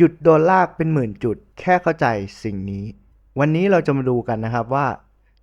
หยุดโดนลากเป็นหมื่นจุด แค่เข้าใจสิ่งนี้ วันนี้เราจะมาดูกันนะครับว่า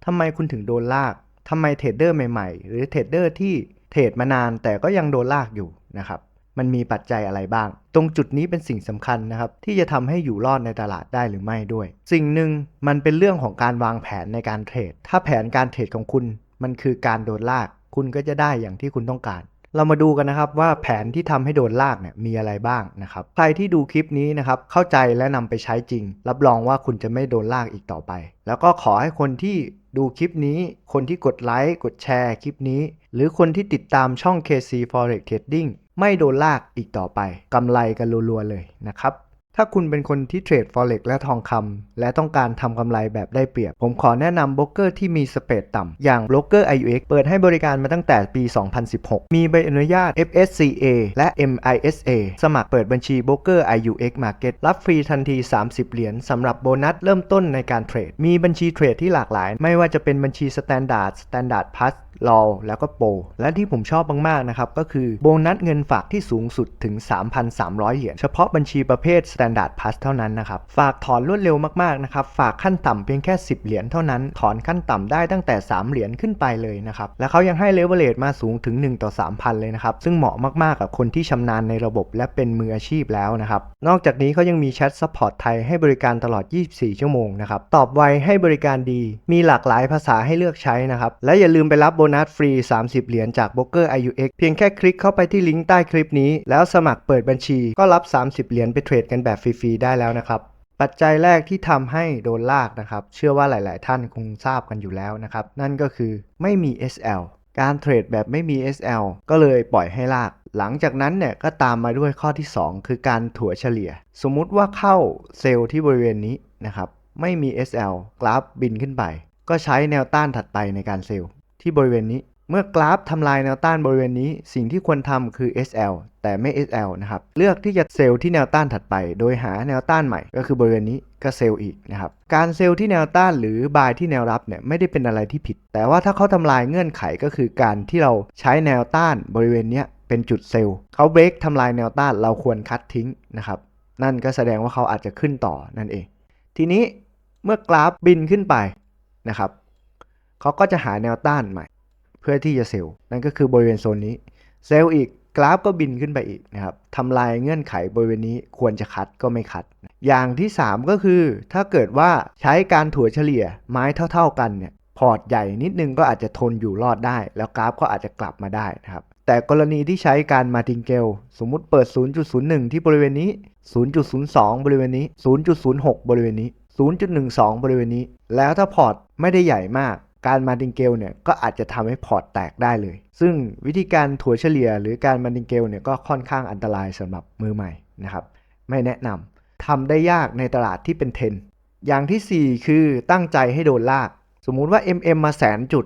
ทำไมคุณถึงโดนลากทำไมเทรดเดอร์ใหม่ๆ หรือเทรดเดอร์ที่เทรดมานานแต่ก็ยังโดนลากอยู่นะครับมันมีปัจจัยอะไรบ้าง ตรงจุดนี้เป็นสิ่งสำคัญนะครับ ที่จะทำให้อยู่รอดในตลาดได้หรือไม่ด้วย สิ่งหนึ่งมันเป็นเรื่องของการวางแผนในการเทรด ถ้าแผนการเทรดของคุณ มันคือการโดนลาก คุณก็จะได้อย่างที่คุณต้องการ เรามาดูกันนะครับว่าแผนที่ทำให้โดนลากเนี่ยมีอะไรบ้างนะครับ ใครที่ดูคลิปนี้นะครับเข้าใจและนำไปใช้จริง รับรองว่าคุณจะไม่โดนลากอีกต่อไป แล้วก็ขอให้คนที่ดูคลิปนี้ คนที่กดไลค์กดแชร์คลิปนี้ หรือคนที่ติดตามช่อง KC Forex Trading ไม่โดนลากอีกต่อไปกำไรกันรัวๆเลยนะครับ ถ้าคุณเป็นคนที่เทรด forex และทองคำและต้องการทำกำไรแบบได้เปรียบ ผมขอแนะนำโบรกเกอร์ที่มีสเปดต่ำ อย่างโบรกเกอร์ IUX เปิดให้บริการมาตั้งแต่ปี 2016 มีใบอนุญาต FSCA และ MISA สมัครเปิดบัญชีโบรกเกอร์ IUX Market รับฟรีทันที 30 เหรียญสำหรับโบนัสเริ่มต้นในการเทรด มีบัญชีเทรดที่หลากหลาย ไม่ว่าจะเป็นบัญชี Standard Standard Plus รอแล้วก็โปรและที่ผมชอบมากๆนะครับก็คือโบนัสเงินฝากที่สูงสุดถึง 3,300 เหรียญเฉพาะบัญชีประเภท Standard Plus เท่านั้นนะครับ ฝากถอนรวดเร็วมากๆนะครับ ฝากขั้นต่ำเพียงแค่ 10 เหรียญเท่านั้น ถอนขั้นต่ำได้ตั้งแต่ 3 เหรียญขึ้นไปเลยนะครับ และเขายังให้เลเวลเลตมาสูงถึง 1 ต่อ 3,000 เลยนะครับ ซึ่งเหมาะมากๆกับคนที่ชำนาญในระบบและเป็นมืออาชีพแล้วนะครับ นอกจากนี้เขายังมีแชทซัพพอร์ตไทยให้บริการตลอด 24 ชั่วโมงนะครับ ตอบไวให้บริการดี มีหลากหลายภาษาให้เลือกใช้นะครับ และอย่าลืมไปรับโบนัสฟรี 30 เหรียญจากโบรกเกอร์ IUX เพียงแค่คลิกเข้าไปที่ลิงก์ใต้คลิปนี้ แล้วสมัครเปิดบัญชีก็รับ 30 เหรียญไปเทรดกันแบบฟรีๆได้แล้วนะครับ ปัจจัยแรกที่ทำให้โดนลากนะครับ เชื่อว่าหลาย ๆ ท่านคงทราบกันอยู่แล้วนะครับ นั่นก็คือไม่มี SL การเทรดแบบไม่มี SL ก็เลยปล่อยให้ลาก หลังจากนั้นเนี่ยก็ตามมาด้วยข้อที่ 2 คือการถัวเฉลี่ย สมมุติว่าเข้าเซลล์ที่บริเวณนี้นะครับ ไม่มี SL กราฟบินขึ้นไป ก็ใช้แนวต้านถัดไปในการเซลล์ที่บริเวณนี้ เมื่อกราฟทำลายแนวต้านบริเวณนี้ สิ่งที่ควรทำคือ SL แต่ไม่ SL นะครับ เลือกที่จะเซลล์ที่แนวต้านถัดไป โดยหาแนวต้านใหม่ ก็คือบริเวณนี้ก็เซลล์อีกนะครับ การเซลล์ที่แนวต้านหรือบายที่แนวรับเนี่ยไม่ได้เป็นอะไรที่ผิด แต่ว่าถ้าเขาทำลายเงื่อนไขก็คือการที่เราใช้แนวต้านบริเวณนี้เป็นจุดเซลล์เขาเบรกทำลายแนวต้านเราควรคัดทิ้งนะครับ นั่นก็แสดงว่าเขาอาจจะขึ้นต่อนั่นเอง ทีนี้เมื่อกราฟบินขึ้นไปนะครับเขาก็จะหาแนวต้านใหม่ พื่อที่จะเซลล์นั่นก็คือบริเวณโซนนี้ เซลล์อีกกราฟก็บินขึ้นไปอีกนะครับทำลายเงื่อนไขบริเวณนี้ควรจะคัดก็ไม่คัด อย่างที่ 3 ก็คือ ถ้าเกิดว่าใช้การถัวเฉลี่ยไม้เท่า ๆกันเนี่ยพอร์ตใหญ่นิดนึงก็อาจจะทนอยู่รอดได้ แล้วกราฟก็อาจจะกลับมาได้นะครับแต่กรณีที่ใช้การมาติงเกลสมมุติเปิด 0.01 ที่บริเวณนี้ 0.02 บริเวณนี้ 0.06 บริเวณนี้ 0.12 บริเวณนี้ แล้วถ้าพอร์ตไม่ได้ใหญ่มาก การมาติงเกลเนี่ยก็อาจจะทำให้พอร์ตแตกได้เลย ซึ่งวิธีการถัวเฉลี่ย หรือการมาติงเกลเนี่ยก็ค่อนข้างอันตรายสำหรับมือใหม่นะครับไม่แนะนำทำได้ยากในตลาดที่เป็นเทนอย่างทีสี่ 4 คือตั้งใจให้โดนลาก สมมุติว่า MM มาแสนจุด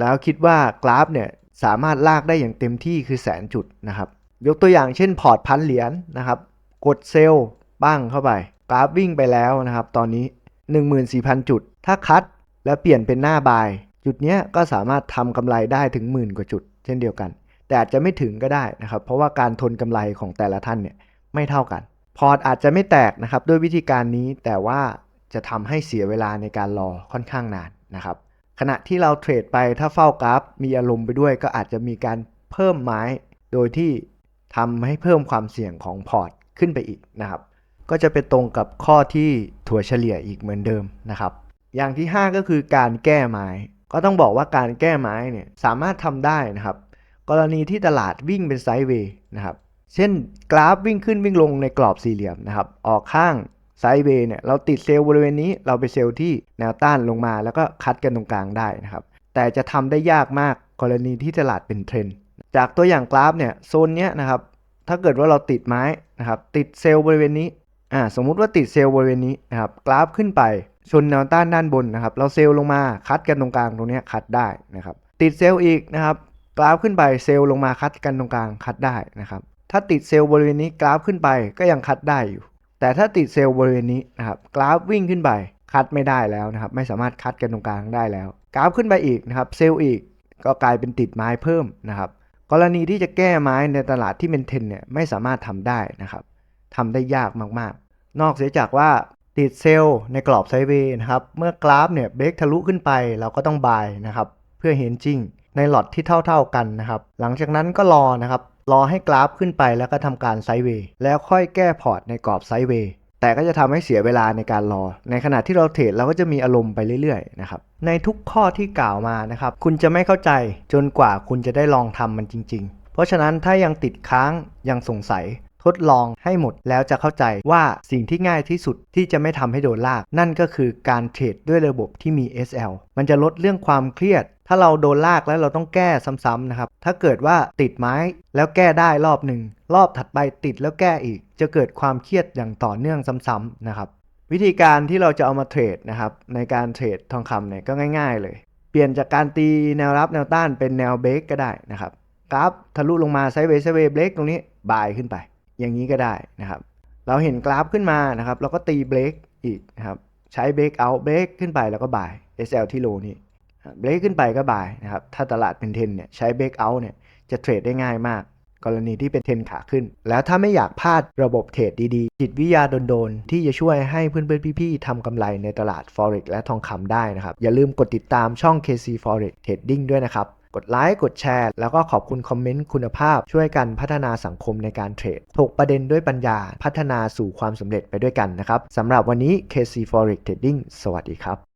แล้วคิดว่ากราฟเนี่ยสามารถลากได้อย่างเต็มที่คือแสนจุดนะครับยกตัวอย่างเช่นพอร์ตพันเหรียญนะครับ กดเซลล์บ้างเข้าไป กราฟวิ่งไปแล้วนะครับ ตอนนี้ 14,000 จุด ถ้าคัด แล้วเปลี่ยนเป็นหน้าบาย จุดเนี้ยก็สามารถทำกำไรได้ถึงหมื่นกว่าจุด เช่นเดียวกัน แต่อาจจะไม่ถึงก็ได้นะครับ เพราะว่าการทนกำไรของแต่ละท่านเนี่ยไม่เท่ากัน พอร์ตอาจจะไม่แตกนะครับด้วยวิธีการนี้แต่ว่าจะทำให้เสียเวลาในการรอค่อนข้างนานนะครับขณะที่เราเทรดไปถ้าเฝ้ากราฟ มีอารมณ์ไปด้วยก็อาจจะมีการเพิ่มไม้ โดยที่ทำให้เพิ่มความเสี่ยงของพอร์ตขึ้นไปอีกนะครับ ก็จะไปตรงกับข้อที่ถั่วเฉลี่ยอีกเหมือนเดิมนะครับ อย่างที่ 5 ก็คือการแก้ไม้ ก็ต้องบอกว่าการแก้ไม้เนี่ยสามารถทำได้นะครับ กรณีที่ตลาดวิ่งเป็นไซด์เวย์นะครับเช่นกราฟวิ่งขึ้นวิ่งลงในกรอบสี่เหลี่ยมนะครับออกข้างไซด์เวย์เนี่ยเราติดเซลล์บริเวณนี้เราไปเซลล์ที่แนวต้านลงมา แล้วก็คัดกันตรงกลางได้นะครับแต่จะทำได้ยากมากกรณีที่ตลาดเป็นเทรนด์จากตัวอย่างกราฟเนี่ยโซนเนี้ยนะครับถ้าเกิดว่าเราติดไม้นะครับติดเซลล์บริเวณนี้อ่าสมมุติว่าติดเซลล์บริเวณนี้นะครับกราฟขึ้นไป ชนแนวต้านด้านบนนะครับ เราเซลล์ลงมาคัดกันตรงกลางตรงนี้คัดได้นะครับ ติดเซลล์อีกนะครับกราฟขึ้นไปเซลล์ลงมาคัดกันตรงกลางคัดได้นะครับ ถ้าติดเซลล์บริเวณนี้กราฟขึ้นไปก็ยังคัดได้อยู่ แต่ถ้าติดเซลล์บริเวณนี้นะครับกราฟวิ่งขึ้นไปคัดไม่ได้แล้วนะครับ ไม่สามารถคัดกันตรงกลางได้แล้ว กราฟขึ้นไปอีกนะครับ เซลล์อีกก็กลายเป็นติดไม้เพิ่มนะครับ กรณีที่จะแก้ไม้ในตลาดที่เป็นเทนเนี่ยไม่สามารถทำได้นะครับทำได้ยากมากๆ นอกเสียจากว่า ติดเซลล์ในกรอบไซด์เวย์นะครับ เมื่อกราฟเนี่ยเบรกทะลุขึ้นไปเราก็ต้องบายนะครับเพื่อเห็นจริงในหลอดที่เท่า ๆกันนะครับ หลังจากนั้นก็รอนะครับ รอให้กราฟขึ้นไปแล้วก็ทำการไซด์เวย์แล้วค่อยแก้พอร์ตในกรอบไซด์เวย์แต่ก็จะทำให้เสียเวลาในการรอ ในขณะที่เราเทรดเราก็จะมีอารมณ์ไปเรื่อยๆนะครับ ในทุกข้อที่กล่าวมานะครับ คุณจะไม่เข้าใจจนกว่าคุณจะได้ลองทำมันจริง ๆ เพราะฉะนั้นถ้ายังติดค้างยังสงสัย ทดลองให้หมดแล้วจะเข้าใจว่าสิ่งที่ง่ายที่สุดที่จะไม่ทำให้โดนลาก นั่นก็คือการเทรดด้วยระบบที่มี SL มันจะลดเรื่องความเครียด ถ้าเราโดนลากแล้วเราต้องแก้ซ้ำๆนะครับ ถ้าเกิดว่าติดไม้แล้วแก้ได้รอบหนึ่งรอบถัดไปติดแล้วแก้อีก จะเกิดความเครียดอย่างต่อเนื่องซ้ำๆนะครับวิธีการที่เราจะเอามาเทรดนะครับในการเทรดทองคำเนี่ยก็ง่าย ๆ เลย เปลี่ยนจากการตีแนวรับแนวต้านเป็นแนวเบรกก็ได้นะครับกราฟทะลุลงมาไซด์เวย์ไซด์เวย์เบรกตรงนี้บายขึ้นไป อย่างนี้ก็ได้นะครับ เราเห็นกราฟขึ้นมานะครับเราก็ตีเบรกอีกนะครับใช้เบรกเอาเบรกขึ้นไปแล้วก็บาย SL ที่โลนี่เบรกขึ้นไปก็บายนะครับถ้าตลาดเป็นเทนเนี่ยใช้เบรกเอาเนี่ยจะเทรดได้ง่ายมาก กรณีที่เป็นเทนขาขึ้น แล้วถ้าไม่อยากพลาดระบบเทรดดีๆ จิตวิทยาโดนๆ ที่จะช่วยให้เพื่อนๆ พี่ๆทำกำไรในตลาด Forex และทองคำได้นะครับ อย่าลืมกดติดตามช่อง KC Forex Trading ด้วยนะครับ กดไลค์ กดแชร์ แล้วก็ขอบคุณคอมเมนต์คุณภาพ ช่วยกันพัฒนาสังคมในการเทรด ถกประเด็นด้วยปัญญา พัฒนาสู่ความสำเร็จไปด้วยกันนะครับสำหรับวันนี้ KC Forex Trading สวัสดีครับ